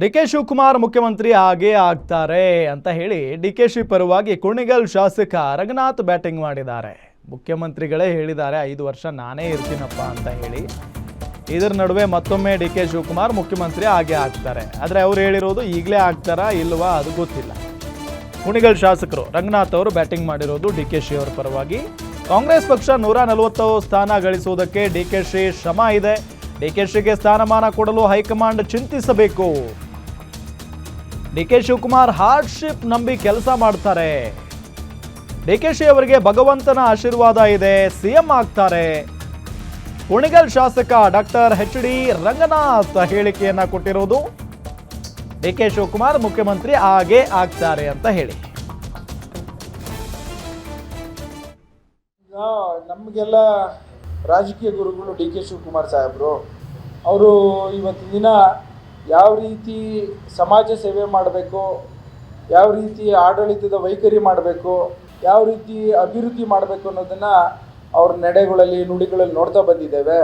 D K Shivakumar ಮುಖ್ಯಮಂತ್ರಿ ಆಗೇ ಆಗ್ತಾರೆ ಅಂತ ಹೇಳಿ ಡಿ ಕೆ ಶಿ ಪರವಾಗಿ ಕುಣಿಗಲ್ ಶಾಸಕ ರಂಗನಾಥ್ ಬ್ಯಾಟಿಂಗ್ ಮಾಡಿದ್ದಾರೆ. ಮುಖ್ಯಮಂತ್ರಿಗಳೇ ಹೇಳಿದ್ದಾರೆ, ಐದು ವರ್ಷ ನಾನೇ ಇರ್ತೀನಪ್ಪ ಅಂತ ಹೇಳಿ. ಇದರ ನಡುವೆ ಮತ್ತೊಮ್ಮೆ ಡಿ ಕೆ ಶಿವಕುಮಾರ್ ಮುಖ್ಯಮಂತ್ರಿ ಆಗೇ ಆಗ್ತಾರೆ. ಆದರೆ ಅವ್ರು ಹೇಳಿರೋದು ಈಗಲೇ ಆಗ್ತಾರಾ ಇಲ್ವಾ ಅದು ಗೊತ್ತಿಲ್ಲ. ಕುಣಿಗಲ್ ಶಾಸಕರು ರಂಗನಾಥ್ ಅವರು ಬ್ಯಾಟಿಂಗ್ ಮಾಡಿರೋದು ಡಿ ಕೆ ಶಿ ಅವರ ಪರವಾಗಿ. ಕಾಂಗ್ರೆಸ್ ಪಕ್ಷ ನೂರ ನಲವತ್ತು ಸ್ಥಾನ ಗಳಿಸುವುದಕ್ಕೆ ಡಿ ಕೆ ಶಿ ಶ್ರಮ ಇದೆ. ಡಿ ಕೆ ಶಿಗೆ ಸ್ಥಾನಮಾನ ಕೊಡಲು ಹೈಕಮಾಂಡ್ ಚಿಂತಿಸಬೇಕು. ಡಿ ಕೆ ಶಿವಕುಮಾರ್ ಹಾರ್ಡ್ಶಿಪ್ ನಂಬಿ ಕೆಲಸ ಮಾಡ್ತಾರೆ. ಡಿ ಕೆ ಶಿ ಅವರಿಗೆ ಭಗವಂತನ ಆಶೀರ್ವಾದ ಇದೆ, ಸಿಎಂ ಆಗ್ತಾರೆ. ಕುಣಿಗಲ್ ಶಾಸಕ ಡಾಕ್ಟರ್ ಎಚ್ ಡಿ ರಂಗನಾಥ್ ಹೇಳಿಕೆಯನ್ನ ಕೊಟ್ಟಿರೋದು ಡಿ ಕೆ ಶಿವಕುಮಾರ್ ಮುಖ್ಯಮಂತ್ರಿ ಹಾಗೆ ಆಗ್ತಾರೆ ಅಂತ ಹೇಳಿ. ನಮಗೆಲ್ಲ ರಾಜಕೀಯ ಗುರುಗಳು ಡಿ ಕೆ ಶಿವಕುಮಾರ್ ಸಾಹೇಬರು, ಅವರು ಇವತ್ತಿನ ದಿನ ಯಾವ ರೀತಿ ಸಮಾಜ ಸೇವೆ ಮಾಡಬೇಕು, ಯಾವ ರೀತಿ ಆಡಳಿತದ ವೈಖರಿ ಮಾಡಬೇಕು, ಯಾವ ರೀತಿ ಅಭಿವೃದ್ಧಿ ಮಾಡಬೇಕು ಅನ್ನೋದನ್ನು ಅವ್ರ ನಡೆಗಳಲ್ಲಿ, ನುಡಿಗಳಲ್ಲಿ ನೋಡ್ತಾ ಬಂದಿದ್ದೇವೆ.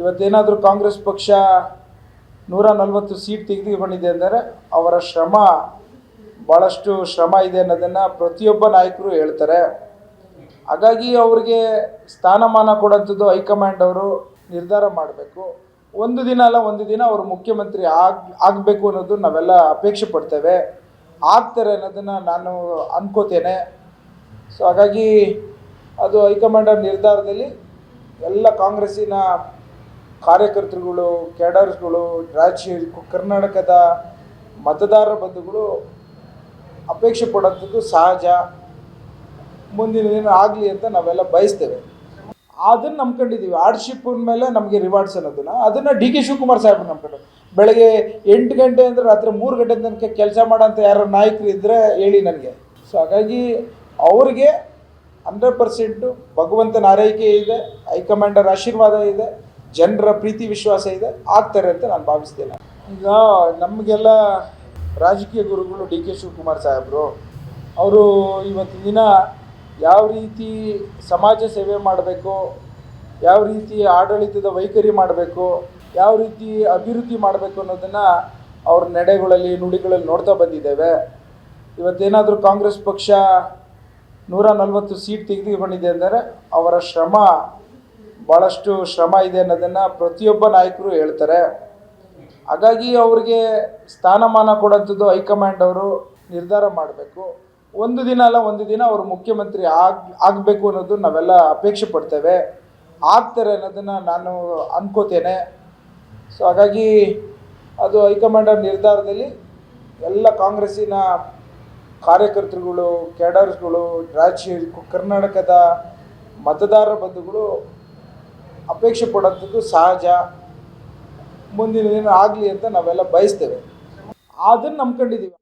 ಇವತ್ತೇನಾದರೂ ಕಾಂಗ್ರೆಸ್ ಪಕ್ಷ ನೂರ ನಲವತ್ತು ಸೀಟ್ ತೆಗೆದುಕೊಂಡಿದೆ ಅಂದರೆ ಅವರ ಶ್ರಮ ಭಾಳಷ್ಟು ಶ್ರಮ ಇದೆ ಅನ್ನೋದನ್ನು ಪ್ರತಿಯೊಬ್ಬ ನಾಯಕರು ಹೇಳ್ತಾರೆ. ಹಾಗಾಗಿ ಅವರಿಗೆ ಸ್ಥಾನಮಾನ ಕೊಡೋಂಥದ್ದು ಹೈಕಮಾಂಡ್ ಅವರು ನಿರ್ಧಾರ ಮಾಡಬೇಕು. ಒಂದು ದಿನ ಅಲ್ಲ, ಒಂದು ದಿನ ಅವರು ಮುಖ್ಯಮಂತ್ರಿ ಆಗ್, ಆಗಬೇಕು ಅನ್ನೋದು ನಾವೆಲ್ಲ ಅಪೇಕ್ಷೆ ಪಡ್ತೇವೆ. ಆಗ್ತಾರೆ ಅನ್ನೋದನ್ನು ನಾನು ಅನ್ಕೋತೇನೆ. ಸೊ ಹಾಗಾಗಿ ಅದು ಹೈಕಮಾಂಡ್ ಅವ್ರ ನಿರ್ಧಾರದಲ್ಲಿ ಎಲ್ಲ ಕಾಂಗ್ರೆಸ್ಸಿನ ಕಾರ್ಯಕರ್ತರುಗಳು, ಕ್ಯಾಡರ್ಸ್ಗಳು, ರಾಜ್ಯ, ಕರ್ನಾಟಕದ ಮತದಾರರ ಬಂಧುಗಳು ಅಪೇಕ್ಷೆ ಪಡೋಂಥದ್ದು ಸಹಜ. ಮುಂದಿನ ದಿನ ಆಗಲಿ ಅಂತ ನಾವೆಲ್ಲ ಬಯಸ್ತೇವೆ. ಅದನ್ನು ನಂಬ್ಕೊಂಡಿದ್ದೀವಿ ಆರ್ಡ್ಶಿಪ್ ಮೇಲೆ ನಮಗೆ ರಿವಾರ್ಡ್ಸ್ ಅನ್ನೋದನ್ನ ಅದನ್ನು. ಡಿ ಕೆ ಶಿವಕುಮಾರ್ ಸಾಹೇಬ್ ನಂಬ್ಕೊಂಡು ಬೆಳಗ್ಗೆ ಎಂಟು ಗಂಟೆ ಅಂದರೆ ರಾತ್ರಿ ಮೂರು ಗಂಟೆ ತನಕ ಕೆಲಸ ಮಾಡೋಂಥ ಯಾರು ನಾಯಕರು ಇದ್ದರೆ ಹೇಳಿ ನನಗೆ. ಸೊ ಹಾಗಾಗಿ ಅವ್ರಿಗೆ ಹಂಡ್ರೆಡ್ ಪರ್ಸೆಂಟು ಭಗವಂತನ ಆರೈಕೆ ಇದೆ, ಹೈಕಮಾಂಡರ್ ಆಶೀರ್ವಾದ ಇದೆ, ಜನರ ಪ್ರೀತಿ ವಿಶ್ವಾಸ ಇದೆ, ಆಗ್ತಾರೆ ಅಂತ ನಾನು ಭಾವಿಸ್ತೇನೆ. ಈಗ ನಮಗೆಲ್ಲ ರಾಜಕೀಯ ಗುರುಗಳು ಡಿ ಕೆ ಶಿವಕುಮಾರ್ ಸಾಹೇಬರು, ಅವರು ಇವತ್ತಿನ ದಿನ ಯಾವ ರೀತಿ ಸಮಾಜ ಸೇವೆ ಮಾಡಬೇಕು, ಯಾವ ರೀತಿ ಆಡಳಿತದ ವೈಖರಿ ಮಾಡಬೇಕು, ಯಾವ ರೀತಿ ಅಭಿವೃದ್ಧಿ ಮಾಡಬೇಕು ಅನ್ನೋದನ್ನು ಅವ್ರ ನಡೆಗಳಲ್ಲಿ, ನುಡಿಗಳಲ್ಲಿ ನೋಡ್ತಾ ಬಂದಿದ್ದೇವೆ. ಇವತ್ತೇನಾದರೂ ಕಾಂಗ್ರೆಸ್ ಪಕ್ಷ ನೂರ ನಲವತ್ತು ಸೀಟ್ ತೆಗೆದುಕೊಂಡಿದೆ ಅಂದರೆ ಅವರ ಶ್ರಮ ಭಾಳಷ್ಟು ಶ್ರಮ ಇದೆ ಅನ್ನೋದನ್ನು ಪ್ರತಿಯೊಬ್ಬ ನಾಯಕರು ಹೇಳ್ತಾರೆ. ಹಾಗಾಗಿ ಅವರಿಗೆ ಸ್ಥಾನಮಾನ ಕೊಡೋಂಥದ್ದು ಹೈಕಮಾಂಡ್ ಅವರು ನಿರ್ಧಾರ ಮಾಡಬೇಕು. ಒಂದು ದಿನ ಅಲ್ಲ, ಒಂದು ದಿನ ಅವರು ಮುಖ್ಯಮಂತ್ರಿ ಆಗ್, ಆಗಬೇಕು ಅನ್ನೋದು ನಾವೆಲ್ಲ ಅಪೇಕ್ಷೆ ಪಡ್ತೇವೆ. ಆಗ್ತಾರೆ ಅನ್ನೋದನ್ನು ನಾನು ಅನ್ಕೋತೇನೆ. ಸೊ ಹಾಗಾಗಿ ಅದು ಹೈಕಮಾಂಡ್ ಅವ್ರ ನಿರ್ಧಾರದಲ್ಲಿ ಎಲ್ಲ ಕಾಂಗ್ರೆಸ್ಸಿನ ಕಾರ್ಯಕರ್ತರುಗಳು, ಕ್ಯಾಡರ್ಸ್ಗಳು, ರಾಜ್ಯ, ಕರ್ನಾಟಕದ ಮತದಾರ ಬಂಧುಗಳು ಅಪೇಕ್ಷೆ ಪಡೋಂಥದ್ದು ಸಹಜ. ಮುಂದಿನ ದಿನ ಆಗಲಿ ಅಂತ ನಾವೆಲ್ಲ ಬಯಸ್ತೇವೆ. ಅದನ್ನು ನಂಬ್ಕೊಂಡಿದ್ದೀವಿ.